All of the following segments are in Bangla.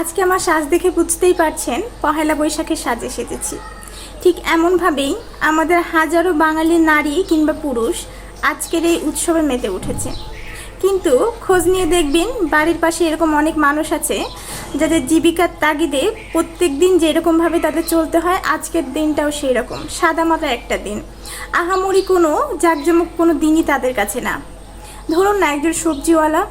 আজকে আমার সাজ দেখে বুঝতেই পারছেন পহেলা বৈশাখের সাজে সেজেছি। ঠিক এমনভাবেই আমাদের হাজারো বাঙালি নারী কিংবা পুরুষ আজকের এই উৎসবে মেতে উঠেছে। কিন্তু খোঁজ নিয়ে দেখবেন বাড়ির পাশে এরকম অনেক মানুষ আছে যাদের জীবিকার তাগিদে প্রত্যেক দিন যেরকমভাবে তাদের চলতে হয়, আজকের দিনটাও সেই রকম সাদামাটা একটা দিন। আহামরি কোনো জাঁকজমক কোনো দিনই তাদের কাছে না। ধরুন না একজন সবজিওয়ালা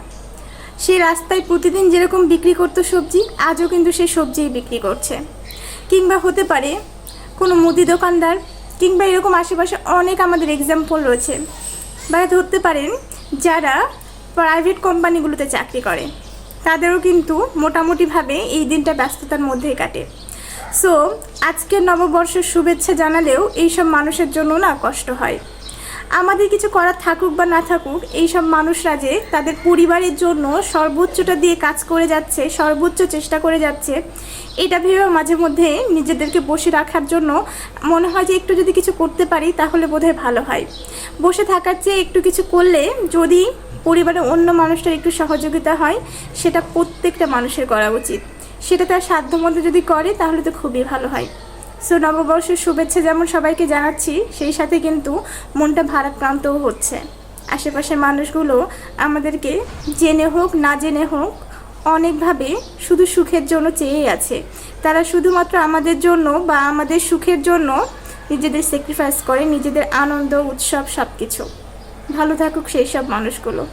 সে রাস্তায় প্রতিদিন যেরকম বিক্রি করতো সবজি, আজও কিন্তু সে সবজিই বিক্রি করছে। কিংবা হতে পারে কোনো মুদি দোকানদার কিংবা এরকম আশেপাশে অনেক আমাদের এক্সাম্পল রয়েছে। বা ধরতে পারেন যারা প্রাইভেট কোম্পানিগুলোতে চাকরি করে, তাদেরও কিন্তু মোটামুটিভাবে এই দিনটা ব্যস্ততার মধ্যেই কাটে। সো আজকের নববর্ষের শুভেচ্ছা জানালেও এইসব মানুষের জন্য না কষ্ট হয়। আমাদের কিছু করার থাকুক বা না থাকুক, এইসব মানুষরা যে তাদের পরিবারের জন্য সর্বোচ্চটা দিয়ে কাজ করে যাচ্ছে, সর্বোচ্চ চেষ্টা করে যাচ্ছে, এটা ভেবে মাঝে মধ্যে নিজেদেরকে বসে রাখার জন্য মনে হয় যে একটু যদি কিছু করতে পারি তাহলে বোধহয় ভালো হয়। বসে থাকার চেয়ে একটু কিছু করলে যদি পরিবারের অন্য মানুষটার একটু সহযোগিতা হয়, সেটা প্রত্যেকটা মানুষের করা উচিত। সেটা তার সাধ্য সাধ্যমতো যদি করে তাহলে তো খুবই ভালো হয়। সো নববর্ষের শুভেচ্ছা যেমন সবাইকে জানাচ্ছি, সেই সাথে কিন্তু মনটা ভারাক্রান্তও হচ্ছে। আশেপাশের মানুষগুলো আমাদেরকে জেনে হোক, না জেনে হোক, অনেকভাবে শুধু সুখের জন্য চেয়েই আছে। তারা শুধুমাত্র আমাদের জন্য বা আমাদের সুখের জন্য নিজেদের স্যাক্রিফাইস করে, নিজেদের আনন্দ, উৎসব সব কিছু ভালো থাকুক সেই সব মানুষগুলো।